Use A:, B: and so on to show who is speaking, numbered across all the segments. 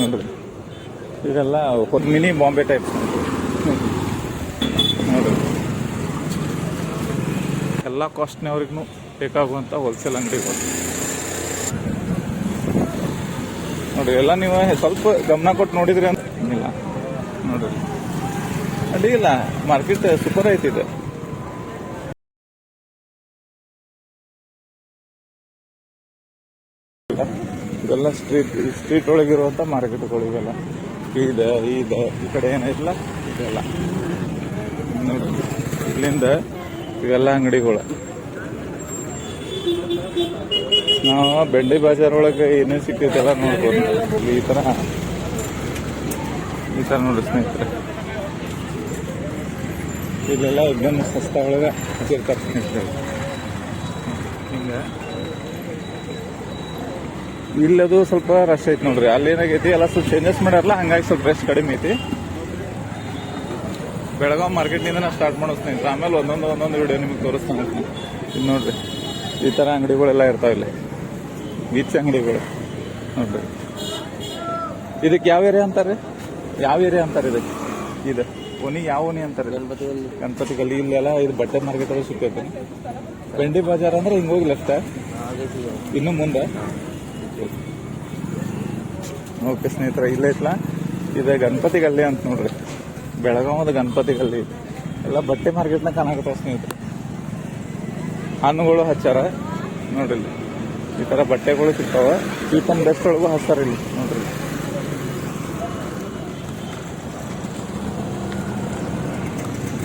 A: ನೋಡ್ರಿ. ಇದೆಲ್ಲ mini Bombay type. ನೋಡ್ರಿ. ಎಲ್ಲ ಕಾಸ್ಟ್ನವ್ರಿಗೂ ಬೇಕಾಗುವಂಥ ಹೋಲ್ಸೇಲ್ ಅಂಗಡಿ ನೋಡ್ರಿ, ಎಲ್ಲ ನೀವು ಸ್ವಲ್ಪ ಗಮನ ಕೊಟ್ಟು ನೋಡಿದ್ರಿ ಅಂತ ಇಲ್ಲ ನೋಡ್ರಿ. ಅಡ್ಡಿಲ್ಲ ಮಾರ್ಕೆಟ್ ಸೂಪರ್ ಐತಿ ಇದು ಇದೆಲ್ಲ ಸ್ಟ್ರೀಟ್ ಸ್ಟ್ರೀಟ್ ಒಳಗಿರುವಂತ ಮಾರ್ಕೆಟ್ಗಳು ಇವೆಲ್ಲ. ಇದೆ ಇದೆ, ಈ ಕಡೆ ಏನೈತಿಲ್ಲ ಇದೆಲ್ಲ. ನೋಡಿ, ಇಲ್ಲಿಂದ ಇವೆಲ್ಲ ಅಂಗಡಿಗಳು. ನಾವು ಬೆಂಡಿ ಬಾಜಾರ್ ಒಳಗೆ ಏನೇನು ಸಿಗ್ತೈತೆಲ್ಲ ನೋಡ್ಬೋದು. ಈ ತರ. ಈ ತರ ನೋಡಿ ಸ್ನೇಹಿತರೆ. ಇಲ್ಲೆಲ್ಲ ಎಕ್ದಮ್ ಸಸ್ತಾ ಒಳಗೆ ಸ್ನೇಹಿತರೆ ಹಿಂಗೆ. ಇಲ್ಲದು ಸ್ವಲ್ಪ ರಶ್ ಐತಿ ನೋಡ್ರಿ. ಅಲ್ಲಿ ಏನಾಗೈತಿ ಎಲ್ಲ ಸ್ವಲ್ಪ ಚೇಂಜಸ್ ಮಾಡ್ಯಾರಲ್ಲ ಹಂಗಾಗಿ ಸ್ವಲ್ಪ ರಶ್ ಕಡಿಮೆ ಐತಿ. ಬೆಳಗಾವ್ ಮಾರ್ಕೆಟ್ನಿಂದ ನಾ ಸ್ಟಾರ್ಟ್ ಮಾಡೋ ಸ್ನೇಹಿತರೆ ಆಮೇಲೆ ಒಂದೊಂದು ಒಂದೊಂದು ವಿಡಿಯೋ ನಿಮಗೆ ತೋರಿಸ್ತಾನೆ. ಇದು ನೋಡ್ರಿ. ಈ ತರ ಅಂಗಡಿಗಳೆಲ್ಲ ಇರ್ತಾವ ಇಲ್ಲಿ. ಬೀಚ್ ಅಂಗಡಿಗಳು. ನೋಡ್ರಿ. ಇದಕ್ಕೆ ಯಾವ ಏರಿಯಾ ಅಂತಾರೆ? ಯಾವ ಏರಿಯಾ ಅಂತಾರೆ ಇದಕ್ಕೆ? ಇದು. ಓನಿ ಯಾವ ಓನಿ ಅಂತಾರೆ? ಗಣಪತಿ ಗಣಪತಿ ಗಲ್ಲಿ ಇಲ್ಲೆಲ್ಲ ಇದು ಬಟ್ಟೆ ಮಾರ್ಕೆಟ್ ಅಲ್ಲಿ ಸಿಗ್ತೈತೆ ಬೆಂಡಿ ಬಜಾರ್ ಅಂದ್ರೆ ಹಿಂಗೆ ಹೋಗಿ ಲೆಫ್ಟ್ ಇನ್ನು ಮುಂದೆ? ಓಕೆ ಸ್ನೇಹಿತರೆ, ಇಲ್ಲೇ ಇಟ್ಲ ಇದೆ ಗಣಪತಿ ಗಲ್ಲಿ ಅಂತ ನೋಡ್ರಿ. ಬೆಳಗಾವದ ಗಣಪತಿ ಗಲ್ಲಿ ಎಲ್ಲ ಬಟ್ಟೆ ಮಾರ್ಕೆಟ್ನ ಕಾಣಕತ್ತಾವ ಸ್ನೇಹಿತರೆ. ಹಣ್ಣುಗಳು ಹಚ್ಚಾರ. ನೋಡ್ರಿ ಇಲ್ಲಿ. ಈ ತರ ಬಟ್ಟೆಗಳು ಸಿಗ್ತಾವ. ಚೀಪ್ ಅಂಡ್ ಬೆಸ್ಟ್ ಒಳಗೂ ಹಚ್ಚಾರ ಇಲ್ಲಿ. ನೋಡ್ರಿ.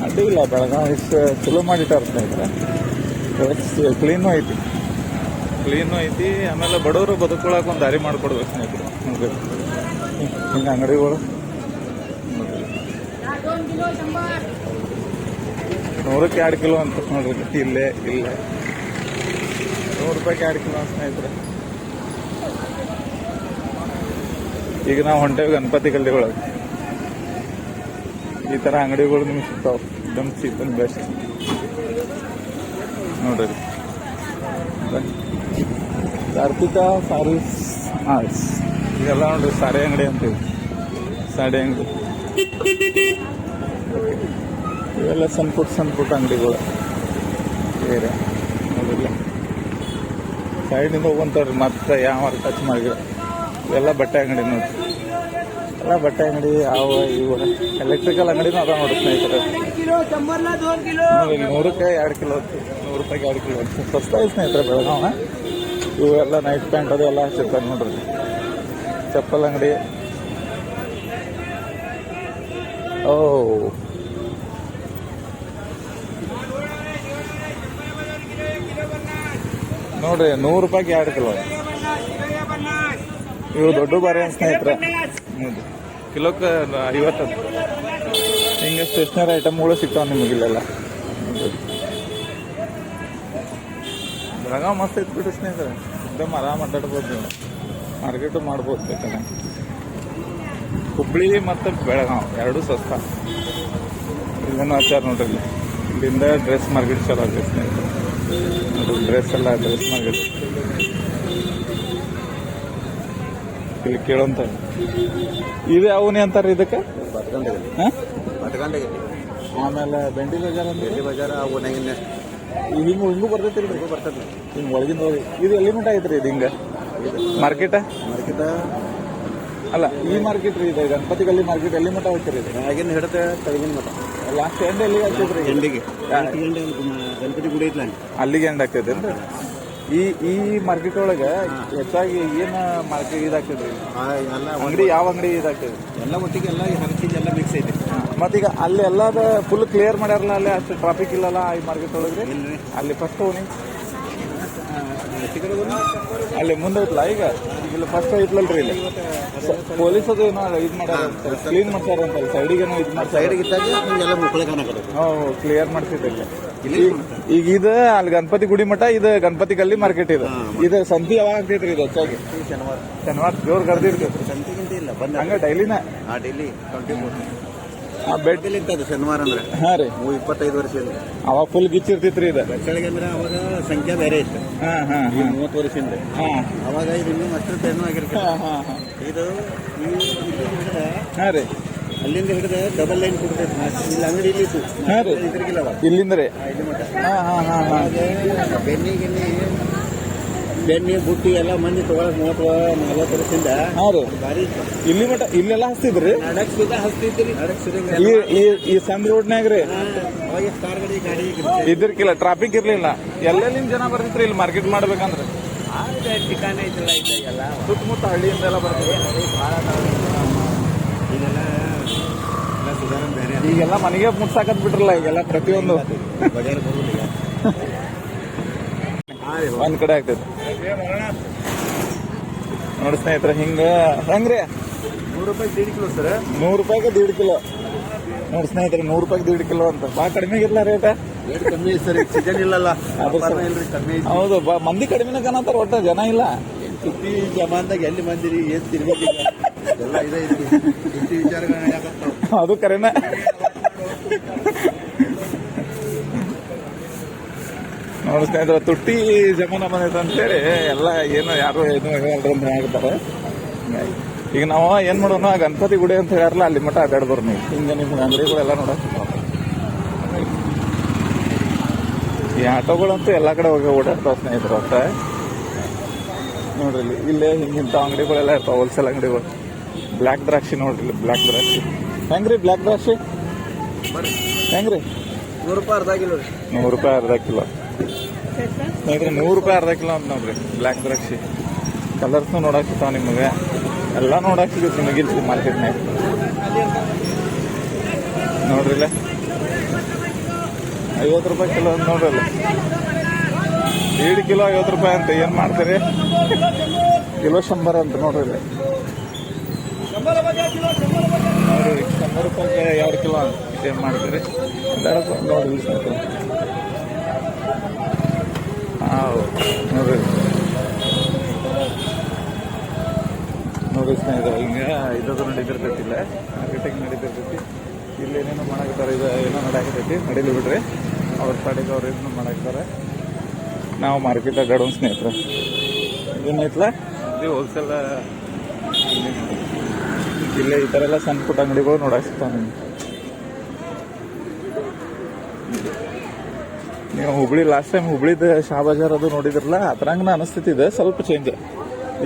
A: ಅಡ್ಡಿಲ್ಲ ಬೆಳಗಾವಿ ಇಷ್ಟು ಚಲೋ ಮಾಡಿಟ್ಟಾರ ಸ್ನೇಹಿತರೆ. ಕ್ಲೀನು ಐತಿ. ಕ್ಲೀನು ಐತಿ. ಆಮೇಲೆ ಬಡವರು ಬದುಕೊಳಕ್ ಒಂದು ದಾರಿ ಮಾಡ್ಕೊಡ್ಬೇಕು ಸ್ನೇಹಿತರು. ನೋಡ್ರಿ ಹಿಂಗೆ ಅಂಗಡಿಗಳು ನೂರಕ್ಕೆ ಎರಡು ಕಿಲೋ ಅಂತ ನೋಡ್ರಿ ಇಲ್ಲೇ ಇಲ್ಲೇ. ನೂರು ರೂಪಾಯಿಗೆ ಎರಡು ಕಿಲೋ ಅಂತ ಸ್ನೇಹಿತರೆ ಈಗ ನಾವು ಹೊಂಟೇವಿ ಗಣಪತಿ ಗಲ್ಲಿಗಳಾಗ ಈ ಥರ ಅಂಗಡಿಗಳು ನಿಮ್ಗೆ ಸಿಗ್ತಾವ. ಡಮ್ ಚೀಪ್ ಅಂಡ್ ಬೆಸ್ಟ್ ನೋಡ್ರಿ. ಕಾರ್ತಿಕ ಸಾರೀಸ್ ಆರ್ಟ್ಸ್ ಇದೆಲ್ಲ ನೋಡ್ರಿ ಸಾರಿ ಅಂಗಡಿ ಅಂತೀವಿ. ಸಾಡೆ ಅಂಗಡಿ. ಇವೆಲ್ಲ ಸಣ್ಣ ಪುಟ್ಟ ಸಣ್ಣ ಪುಟ್ಟ ಅಂಗಡಿಗಳು. ಬೇರೆ ನೋಡಿಲ್ಲ. ಸೈಡಿಂದ ಹೋಗುವಂಥವ್ರಿ ಮತ್ತೆ ಯಾವ ಟಚ್ ಮಾಡಿದ್ರೆ. ಇವೆಲ್ಲ ಬಟ್ಟೆ ಅಂಗಡಿ ನೋಡಿ ಎಲ್ಲ ಬಟ್ಟೆ ಅಂಗಡಿ, ಯಾವ ಇವು ಎಲೆಕ್ಟ್ರಿಕಲ್ ಅಂಗಡಿನೂ ಅದ ನೋಡಿ ಸ್ನೇಹಿತರೆ. ನೂರಕ್ಕೆ ಎರಡು ಕಿಲೋ ಹೊತ್ತು ನೂರು ರೂಪಾಯಿಗೆ ಎರಡು ಕಿಲೋ ಹೊತ್ತು. ಸಸ್ತಾಯಿ ಸ್ನೇಹಿತರೆ ಬೆಳಗಾವ ಇವು ಎಲ್ಲ ನೈಟ್ ಪ್ಯಾಂಟ್ ಅದು ಎಲ್ಲ ಹಚ್ಚಿರ್ತಾರೆ ನೋಡ್ರಿ. ಚಪ್ಪಲ್ ಅಂಗಡಿ ಓ ನೋಡ್ರಿ ನೂರು ರೂಪಾಯಿಗೆ ಎರಡು ಕಿಲೋ ಇವು ದೊಡ್ಡ ಬಾರಿ ಅಂತ ಸ್ನೇಹಿತರೆ ಹೌದು ಕಿಲೋಕ್ಕೆ ಐವತ್ತು ಹಿಂಗೆ ಸ್ಟೇಷನರಿ ಐಟಮ್ಗಳು ಸಿಗ್ತಾವ ನಿಮಗೆ ಇಲ್ಲೆಲ್ಲ ಬೆಳಗಾವ್ ಮಸ್ತ್ ಐತಿ ಬಿಡ್ರಿ ಸ್ನೇಹಿತರೆ एकदम ಆರಾಮ್ ಅಡ್ಡಾಡ್ಬೋದು ನೀವು ಮಾರ್ಕೆಟು ಮಾಡ್ಬೋದು ಬೇಕಾದ್ರೆ. ಹುಬ್ಳಿ ಮತ್ತು ಬೆಳಗಾವ್ ಎರಡೂ ಸಸ್ತ. ಇಲ್ಲೇನು ಆಚಾರ ನೋಡ್ರಿ ಇಲ್ಲಿ. ಇಲ್ಲಿಂದ ಡ್ರೆಸ್ ಮಾರ್ಕೆಟ್ ಚಲೋ ಆಗೈತೆ ಸ್ನೇಹಿತರೆ. ಡ್ರೆಸ್ ಎಲ್ಲ ಡ್ರೆಸ್ ಮಾರ್ಕೆಟ್ ಇಲ್ಲಿ ಕೇಳೋಂತ ಇದು ಅವನೇ ಅಂತಾರೆ ಇದಕ್ಕೆ? ಆಮೇಲೆ ಬೆಂಡಿ ಬಜಾರ್
B: ಬೆಂಡಿ ಬಜಾರ
A: ಈಗ ಹಿಂಗೆ ಹಿಂಗೂ ಬರ್ತೈತಿ ರೀ.
B: ಬರ್ತದೆ
A: ಹಿಂಗೆ ಒಳಗಿಂದ ಹೋಗಿ. ಇದು ಎಲ್ಲಿ ಮಟ್ಟ ಐತ್ರಿ ಇದು ಹಿಂಗೆ? ಮಾರ್ಕೆಟ
B: ಮಾರ್ಕೆಟ್
A: ಅಲ್ಲ. ಈ ಮಾರ್ಕೆಟ್ ರೀ ಇದು ಗಣಪತಿ ಗಲ್ಲಿ ಮಾರ್ಕೆಟ್ ಎಲ್ಲಿ ಮಠ ಹೋಗ್ತೀರಿ
B: ಆಗಿನ ಹಿಡಿದ ತೆಳಗಿನ ಮಠ.
A: ಲಾಸ್ಟ್ ಎಂಡ್ ಎಲ್ಲಿಗೆ ಆಗ್ತೈತ್ರಿ?
B: ಎಂಡಿಗೆ ಗಣಪತಿ ಗುಡಿ ಐತ್ಲ
A: ಅಲ್ಲಿಗೆ ಎಂಡ್ ಆಗ್ತೈತೆ ಈ ಈ ಮಾರ್ಕೆಟ್ ಒಳಗೆ ಹೆಚ್ಚಾಗಿ ಏನು ಮಾರ್ಕೆಟ್ ಇದಾಗ್ತದ್ರಿ
B: ಎಲ್ಲ
A: ಅಂಗಡಿ ಯಾವ ಅಂಗಡಿ ಇದಾಗ್ತದೆ
B: ಎಲ್ಲ ಒಟ್ಟಿಗೆ ಎಲ್ಲ ಹರಚಿಜ್ ಎಲ್ಲ ಮಿಕ್ಸ್ ಐತಿ.
A: ಮತ್ತೀಗ ಅಲ್ಲಿ ಎಲ್ಲದ ಫುಲ್ ಕ್ಲಿಯರ್ ಮಾಡ್ಯಾರಲ್ಲ ಅಲ್ಲಿ ಅಷ್ಟು ಟ್ರಾಫಿಕ್ ಇಲ್ಲಲ್ಲ ಈ ಮಾರ್ಕೆಟ್ ಒಳಗ್ರಿ? ಅಲ್ಲಿ ಫಸ್ಟ್ ಹೋಗಿ ಅಲ್ಲಿ ಮುಂದೆ ಐತ್ಲ ಈಗ ಇಲ್ಲ ಫಸ್ಟ್ ಇಟ್ಲಲ್ರಿ ಇಲ್ಲಿ. ಪೊಲೀಸ್ ಅದು ಏನೋ ಇದು ಮಾಡ್ಯಾರ ಕ್ಲೀನ್ ಮಾಡ್ತಾರ ಅಂತ ಸೈಡಿಗೆ ಏನೋ ಇದು ಮಾಡ್ತಾರೆ
B: ಸೈಡಿಗೆ ಇದ್ದಾಗ
A: ಕ್ಲಿಯರ್ ಮಾಡ್ತಿದ್ದಿಲ್ಲ
B: ಇಲ್ಲಿ.
A: ಈಗ ಇದು ಅಲ್ಲಿ ಗಣಪತಿ ಗುಡಿ ಮಠ ಇದು ಗಣಪತಿ ಗಲ್ಲಿ ಮಾರ್ಕೆಟ್ ಇದು. ಇದು ಸಂತಿ ಯಾವಾಗ ಆಗ್ತೈತ್ರಿ ಇದು ಹೆಚ್ಚಾಗಿ?
B: ಶನಿವಾರ.
A: ಶನಿವಾರ ಜೋರ್ ಕರ್ದಿರ್ತೈತಿ
B: ಸಂತಿ ಇಲ್ಲ ಬಂದ
A: ಹಂಗ ಡೈಲಿನ
B: ಡೈಲಿ ಬೆಡ್ಲಿ ಇರ್ತದೆ ಶನಿವಾರ ಅಂದ್ರೆ.
A: ಹಾಂ ರೀ.
B: ಮೂವ್ ಇಪ್ಪತ್ತೈದು ವರ್ಷದಿಂದ
A: ಅವಾಗ ಫುಲ್ ಗಿಚ್ಚಿರ್ತಿತ್ರಿ ಇದು.
B: ಬೆಚ್ಚಳಿಗೆ ಅಂದ್ರೆ ಅವಾಗ ಸಂಖ್ಯೆ ಬೇರೆ ಇತ್ತು.
A: ಹಾಂ ಹಾಂ
B: ಈ ಮೂವತ್ತು ವರ್ಷದಿಂದ.
A: ಹಾಂ.
B: ಅವಾಗ ಇದು ಇನ್ನೂ ಅಷ್ಟು ಟೈಮ್ ಆಗಿರ್ತದೆ
A: ಹಾಂ ಹಾಂ ಹಾಂ.
B: ಇದು
A: ಹಾಂ ರೀ.
B: ಅಲ್ಲಿಂದ ಹಿಡಿದ್ರೆ ಡಬಲ್ ಲೈನ್ ಕೊಡ್ತೈತೆ ಇಲ್ಲಿ ಅಂಗಡಿ ಇಲ್ಲಿ ಇತ್ತು.
A: ಹಾಂ ರೀ.
B: ಇದ್ರಿಗಿಲ್ಲ ಅವಾಗ.
A: ಇಲ್ಲಿಂದ ರೀ
B: ಆ,
A: ಹಾಂ ಹಾಂ ಹಾಂ ಹಾಂ.
B: ಬೆನ್ನಿ ಗಿನ್ನಿ ಬೆನ್ನಿ ಬುಟ್ಟಿ ಎಲ್ಲ ಮಂದಿ ತಗೊಳಕ್ ಮೂವತ್ತು ನಲವತ್ತು ವರ್ಷದಿಂದ
A: ಹಾಂ ರೀ.
B: ಭಾರಿ.
A: ಇಲ್ಲಿ ಮಟ ಇಲ್ಲೆಲ್ಲ ಹಚ್ತಿದ್ರಿ
B: ನಡಕ್ ಸುದ ಹಸ್ತಿದ್ರಿ ನಡಕ್
A: ಈ ಈ ಈ ರೋಡ್ನ್ಯಾಗ ರೀ?
B: ಅವಾಗ ಕಾರ್ ಗಾಡಿ
A: ಟ್ರಾಫಿಕ್ ಇರ್ಲಿಲ್ಲ. ಎಲ್ಲೆಲ್ಲಿಂದ ಜನ ಬರ್ತಿದ್ರಿ ಇಲ್ಲಿ ಮಾರ್ಕೆಟ್ ಮಾಡ್ಬೇಕಂದ್ರೆ?
B: ಐತಿಲ್ಲ ಐತೆ ಎಲ್ಲ.
A: ಸುತ್ತಮುತ್ತ ಹಳ್ಳಿಯಿಂದೆಲ್ಲ ಬರ್ತಾರೆ
B: ಈಗೆಲ್ಲ ಎಲ್ಲ ಸುಧಾರಣೆ ಬೇರೆ
A: ಈಗೆಲ್ಲ ಮನೆಗೆ ಮುಟ್ಸಾಕತ್ ಬಿಟ್ರಲ್ಲ ಈಗೆಲ್ಲ ಪ್ರತಿಯೊಂದು.
B: ಬಜಾರ್ ಬರುದಿಲ್ಲ
A: ಒಂದ್ ಕಡೆ ಆಗ್ತೈತಿ. ನೋಡಿ ಸ್ನೇಹಿತರೆ ಹಿಂಗ ಹೆಂಗ್ರಿ?
B: ನೂರು ರೂಪಾಯಿ ದೀಡ್ ಕಿಲೋ ಸರ್.
A: ನೂರು ರೂಪಾಯಿಗೆ ದೀಡ್ ಕಿಲೋ. ನೋಡಿ ಸ್ನೇಹಿತರೆ ನೂರು ರೂಪಾಯಿಗೆ ದೀಡ್ ಕಿಲೋ ಅಂತ. ಭಾಳ ಕಡಿಮೆ ಇರ್ಲ ರೇಟ್
B: ರೇಟ್ ಕಮ್ಮಿ ಸರ್ ಸೀಸನ್ ಇಲ್ಲಲ್ಲ. ಕಮ್ಮಿ
A: ಹೌದು ಮಂದಿ ಕಡಿಮೆನ ಕಾಣತ್ತಾರ ಒಟ್ಟ ಜನ ಇಲ್ಲ.
B: ಸುದ್ದಿ ಜಮಾನ್ದಾಗ ಎಲ್ಲಿ ಮಂದಿರಿ ಏನ್ ತಿರ್ಬೇಕಿಲ್ಲ? ಎಲ್ಲ ಇದೆ ಸುದ್ದಿ
A: ಅದು ಕರೆನ. ನೋಡಿ ಸ್ನೇಹಿತರೆ ತುಟ್ಟಿ ಜಮಾನ ಬಂದೈತೆ ಅಂತೇಳಿ ಎಲ್ಲ ಏನು ಯಾರು ಏನು ಹೇಳ್ರಿ ಅಂತ ಹೇಳ್ತಾರೆ. ಈಗ ನಾವು ಏನು ಮಾಡೋಣ ಗಣಪತಿ ಗುಡಿ ಅಂತ ಹೇಳ್ಯಾರಲ್ಲ ಅಲ್ಲಿ ಮಟ್ಟ ಅಡ್ಡಾಡ್ಬಾರ ನೀವು. ಹಿಂಗೆ ನಿಮ್ಗೆ ಅಂಗಡಿಗಳೆಲ್ಲ ನೋಡಕ್ ಈ ಆಟೋಗಳಂತೂ ಎಲ್ಲ ಕಡೆ ಹೋಗಿ ಓಡಾಡ್ತಾವ ಸ್ನೇಹಿತರು ಅಂತ ನೋಡ್ರಿ ಇಲ್ಲಿ ಇಲ್ಲೇ ಹಿಂಗಿಂತ ಅಂಗಡಿಗಳೆಲ್ಲ ಇರ್ತಾವೆ ಹೋಲ್ಸೇಲ್ ಅಂಗಡಿಗಳು. ಬ್ಲ್ಯಾಕ್ ದ್ರಾಕ್ಷಿ ನೋಡ್ರಿ ಇಲ್ಲಿ ಬ್ಲ್ಯಾಕ್ ದ್ರಾಕ್ಷಿ. ಹೆಂಗ್ರಿ ಬ್ಲ್ಯಾಕ್ ದ್ರಾಕ್ಷಿ? ಹೆಂಗ್ರಿ?
B: ನೂರು ರೂಪಾಯಿ ಅರ್ಧ ಕಿಲೋ
A: ನೂರು ರೂಪಾಯಿ ಅರ್ಧ ಕಿಲೋ. ಸ್ನೇಹಿತರೆ ನೂರು ರೂಪಾಯಿ ಅರ್ಧ ಕಿಲೋ ಅಂತ ನೋಡ್ರಿ ಬ್ಲ್ಯಾಕ್ ದ್ರಾಕ್ಷಿ. ಕಲರ್ಸ್ ನೋಡಕ್ ಸಿಗ್ತಾವ ನಿಮಗೆ. ಎಲ್ಲ ನೋಡಕ್ ಸಿಗುತ್ತೆ, ನಿಮಗೆ ಇಲ್ಲಿ ಮಾರ್ಕೆಟ್ನಾಗ ನೋಡ್ರಿ ಇಲ್ಲ. ಐವತ್ತು ರೂಪಾಯಿ ಕಿಲೋ ಅಂತ ನೋಡ್ರಿ ಅಲ್ಲಿ. ಏಳು ಕಿಲೋ ಐವತ್ತು ರೂಪಾಯಿ ಅಂತ ಏನು ಮಾಡ್ತೀರಿ? ಕಿಲೋ ಶಂಬರ್ ಅಂತ ನೋಡ್ರಿ ಇಲ್ಲಿ. ನೋಡ್ರಿ, ಶಂಬರ್ ರೂಪಾಯಿ ಎರಡು ಕಿಲೋ ಅಂತ ಏನು ಮಾಡ್ತೀರಿ? ನೋಡ್ರಿ ಇಲ್ಲಿ ಸ್ನೇಹಿತರೆ ಹಾಂ ನೋಡ್ರಿ ನೋಡಿ ಸ್ನೇಹಿತರೆ, ಹಿಂಗೆ ಇದ್ದದ್ದು ನಡೀತಿರ್ತೈತಿ ಇಲ್ಲ. ಮಾರ್ಕೆಟಿಂಗ್ ನಡೀತಿರ್ತೈತಿ. ಇಲ್ಲೇನೇನೋ ಮಾಡಾಕತ್ತಾರೆ, ಇದು ಏನೋ ನಡಾಕತೈತಿ ನಡೀಲಿ ಬಿಡ್ರಿ. ಅವ್ರ ಪಾಡಿಗೆ ಅವ್ರು ಏನೋ ಮಾಡಾಕ್ತಾರೆ ನಾವು ಮಾರ್ಕೆಟ್ ಅಡ್ಡಾಡೋಣ ಸ್ನೇಹಿತರೆ. ಏನೈತ್ಲ ಇದು ಹೋಲ್ಸೇಲ್ ಇಲ್ಲೇ. ಈ ಥರ ಎಲ್ಲ ಸಣ್ಣ ಪುಟ್ಟ ಅಂಗಡಿಗಳು ನೋಡಕ್ಕೆ ಸಿಗ್ತಾವ ನಿಮ್ಗೆ. ನೀವು ಹುಬ್ಳಿ ಲಾಸ್ಟ್ ಟೈಮ್ ಹುಬ್ಳಿದ ಶಾ ಬಜಾರ್ ಅದು ನೋಡಿದ್ರಲ್ಲ, ಅದ್ರಂಗ ನಾ ಅನಿಸ್ತೈತಿ ಇದೆ ಸ್ವಲ್ಪ ಚೇಂಜ್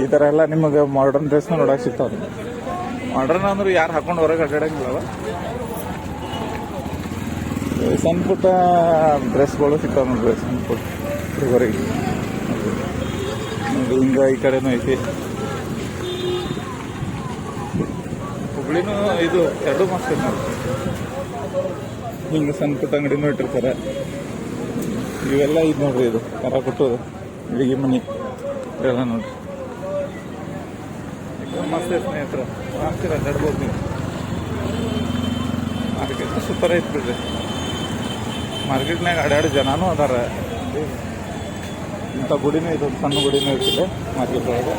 A: ಈ ಥರ ಎಲ್ಲ ನಿಮಗೆ ಮಾಡರ್ನ್ ಡ್ರೆಸ್ನ ನೋಡಕ್ಕೆ ಸಿಗ್ತಾವ ಮಾಡರ್ನ್ ಅಂದ್ರೆ ಯಾರು ಹಾಕೊಂಡು ಹೊರಗೆ ಅಡ್ಡಾಡಂಗಿಲ್ಲವ. ಸಣ್ಣ ಪುಟ್ಟ ಡ್ರೆಸ್ಗಳು ಸಿಗ್ತಾವ ನೋಡ್ರಿ ಸಣ್ಣ ಪುಟ್ಟ ಹುಡುಗರಿಗೆ ಹಿಂಗ ಈ ಕಡೆನೂ ಐತಿ. ಹುಬ್ಳಿನೂ ಇದು ಎರಡು ಮಸ್ತ್ ನೋಡಿ ಹಿಂಗೆ ಸಣ್ಣ ಪುಟ್ಟ ಅಂಗಡಿನೂ ಇಟ್ಟಿರ್ತಾರೆ. ಇವೆಲ್ಲ ಇದು ನೋಡ್ರಿ ಇದು, ಕರ ಕೊಟ್ಟೋದು. ಅಡುಗೆ ಮನೆ. ಇವೆಲ್ಲ ನೋಡ್ರಿ. ಮಸ್ತ್ ಸ್ನೇಹಿತರು. ಮಾರ್ಕೆಟ್ ಸೂಪರ್ ಐತೆ ಬಿಡ್ರಿ. ಮಾರ್ಕೆಟ್ನಾಗ ಅಡ್ಯಾಡು ಜನನೂ ಅದಾರ. ಇಂಥ ಗುಡಿನೂ ಇದೊಂದು ಸಣ್ಣ ಗುಡಿನೂ ಇರ್ತದೆ ಮಾರ್ಕೆಟ್ ಒಳಗೆ.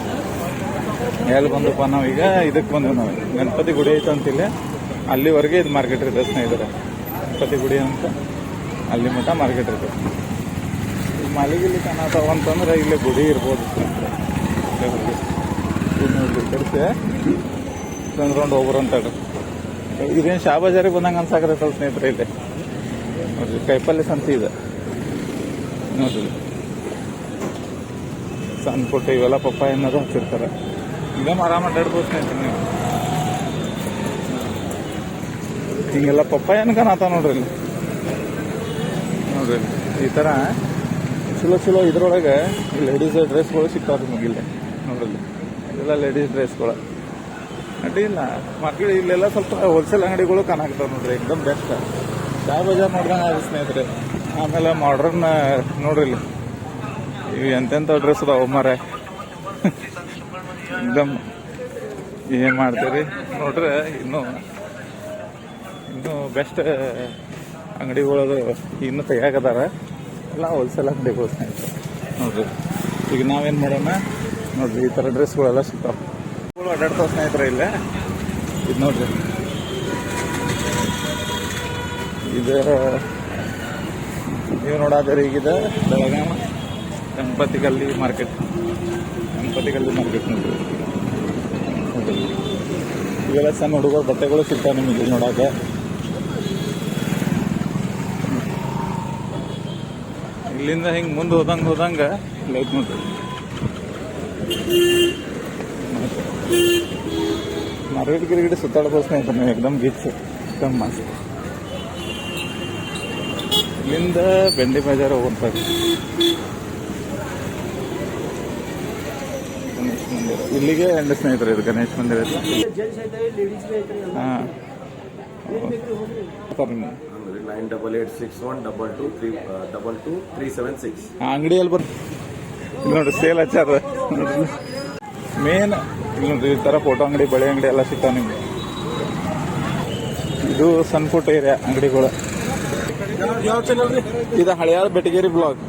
A: ಎಲ್ಲಿ ಬಂದಪ್ಪ ಈಗ ಇದಕ್ಕೆ ಬಂದ್ವಿ ನಾವು. ಗಣಪತಿ ಗುಡಿ ಐತೆ ಅಂತಿಲ್ಲ ಅಲ್ಲಿವರೆಗೆ ಇದು ಮಾರ್ಕೆಟ್ ಇದೆ ಸ್ನೇಹಿತರೆ. ಗಣಪತಿ ಗುಡಿ ಅಂತ. ಅಲ್ಲಿ ಮಟ್ಟ ಮಾರ್ಕೆಟ್ ಇರ್ತದೆ. ಈ ಮಲಿಗಿಲ್ಲಿ ಕಾಣತಾವ ಅಂತಂದ್ರೆ ಇಲ್ಲಿ ಗುಡಿ ಇರ್ಬೋದು. ಇಲ್ಲೇ ಹೋಗಿ ಇಲ್ಲಿ ಕಡಿಸೆ ಇದೇನು ಬಂದಂಗ ಬಂದಂಗೆ ಸ್ವಲ್ಪ ಸ್ನೇಹಿತರೆ ಇಲ್ಲಿ. ನೋಡ್ರಿ, ಕೈಪಲ್ಯ ಸಂತಿ ಇದೆ. ನೋಡ್ರಿ. ಸಣ್ಣ ಪುಟ್ಟ ಇವೆಲ್ಲ ಪಪ್ಪ ಏನಾದ್ರು ಹಚ್ಚಿರ್ತಾರೆ. ಇದೇ ಆರಾಮ ಅಡ್ಡಾಡ್ಬೋದು ಸ್ನೇಹಿತರೆ ನೀವು. ಹಿಂಗೆಲ್ಲ ಪಪ್ಪಾಯ ಅನ್ಕನತಾವ ನೋಡ್ರಿ ಇಲ್ಲಿ. ನೋಡ್ರಿ. ಈ ಥರ ಚಲೋ ಚಲೋ ಇದ್ರೊಳಗೆ ಲೇಡೀಸ್ ಡ್ರೆಸ್ಗಳು ಸಿಗ್ತಾವ ನಿಮಗೆ ಇಲ್ಲಿ ನೋಡ್ರಿ ಇಲ್ಲಿ. ಇದೆಲ್ಲ ಲೇಡೀಸ್ ಡ್ರೆಸ್ಗಳು ಅಡ್ಡಿಲ್ಲ ಮಕ್ಕಳು ಇಲ್ಲೆಲ್ಲ ಸ್ವಲ್ಪ ಹೋಲ್ಸೇಲ್ ಅಂಗಡಿಗಳು ಕಾಣಾಕ್ತಾವ ನೋಡ್ರಿ ಎಕ್ದಮ್ ಬೆಸ್ಟ್ ಚಾ ಬಜಾರ್ ನೋಡ್ದಂಗೆ ಆಗ ಸ್ನೇಹಿತರೆ, ಆಮೇಲೆ ಮಾಡ್ರನ್ ನೋಡ್ರಿ ಇಲ್ಲಿ. ಇವು ಎಂತೆಂಥ ಡ್ರೆಸ್ ಅದಾವ ಮಾರೆ ಎಕ್ದಮ್ ಏನ್ ಮಾಡ್ತೀರಿ? ನೋಡ್ರೆ ಇನ್ನು ಇನ್ನು ಬೆಸ್ಟ್ ಅಂಗಡಿಗಳದು ಇನ್ನೂ ತೆಗಿಯಾಕದಾರ ಎಲ್ಲ ಹೋಲ್ಸೇಲ್ ಅಂಗಡಿಗಳು ಸ್ನೇಹಿತರೆ. ನೋಡ್ರಿ. ಈಗ ನಾವೇನು ಮಾಡೋಣ? ನೋಡ್ರಿ, ಈ ಥರ ಡ್ರೆಸ್ಗಳೆಲ್ಲ ಸಿಗ್ತಾವೆ. ಅಡ್ಡಾಡ್ತಾವೆ ಸ್ನೇಹಿತರೆ ಇಲ್ಲೇ. ಇದು ನೋಡ್ರಿ. ಇದು ನೀವು ನೋಡಾದ್ರೆ ಈಗಿದೆ ಬೆಳಗಾಂ ಗಣಪತಿ ಗಲ್ಲಿ ಮಾರ್ಕೆಟ್ ಗಣಪತಿ ಗಲ್ಲಿ ಮಾರ್ಕೆಟ್ ನೋಡ್ರಿ. ಇವೆಲ್ಲ ಸಣ್ಣ ಹುಡುಗರ ಬಟ್ಟೆಗಳು ಸಿಗ್ತಾವೆ ನಿಮಗೆ ನೋಡಾಕ. ಇಲ್ಲಿಂದ ಹಿಂಗೆ ಮುಂದೆ ಹೋದಂಗೆ ಹೋದಂಗೆ ಲೈಟ್ ನೋಡ್ರಿ ಮಾರ್ಕೆಟ್ ಗಿರ್ಗಿಡಿ ಸುತ್ತಾಡ್ಬೋದು ಸ್ನೇಹಿತರೆ ನೀವು ಎಕ್ದಮ್ ಗೀಚ್ ಎಕ್ದಮ್ ಮಸ್ತ್. ಇಲ್ಲಿಂದ ಬೆಂಡಿ ಬಜಾರ್ ಹೋಗ್ತಾರೆ ಗಣೇಶ್ ಮಂದಿರ. ಇಲ್ಲಿಗೆ ಎಂಡ ಸ್ನೇಹಿತರೆ ಇದು ಗಣೇಶ್ ಮಂದಿರ. ಹಾ. ಹಾಂ
C: nine double eight six one double two three double two three seven six.
A: ಅಂಗಡಿಯಲ್ಲಿ ಬರ್ ನೋಡ್ರಿ ಸೇಲ್ ಹಚ್ಚಾರ. ಮೇನ್ ಇಲ್ಲಿ ನೋಡ್ರಿ ಈ ಥರ ಫೋಟೋ ಅಂಗಡಿ ಬಳೆ ಅಂಗಡಿ ಎಲ್ಲ ಸಿಗ್ತಾವ ನಿಮ್ಗೆ. ಇದು ಸಣ್ಣ ಫೋಟೋ ಏರಿಯಾ ಅಂಗಡಿಗಳು. ಇದು ಹಳೆಯಾದ ಬೆಟಗೇರಿ ಬ್ಲಾಕ್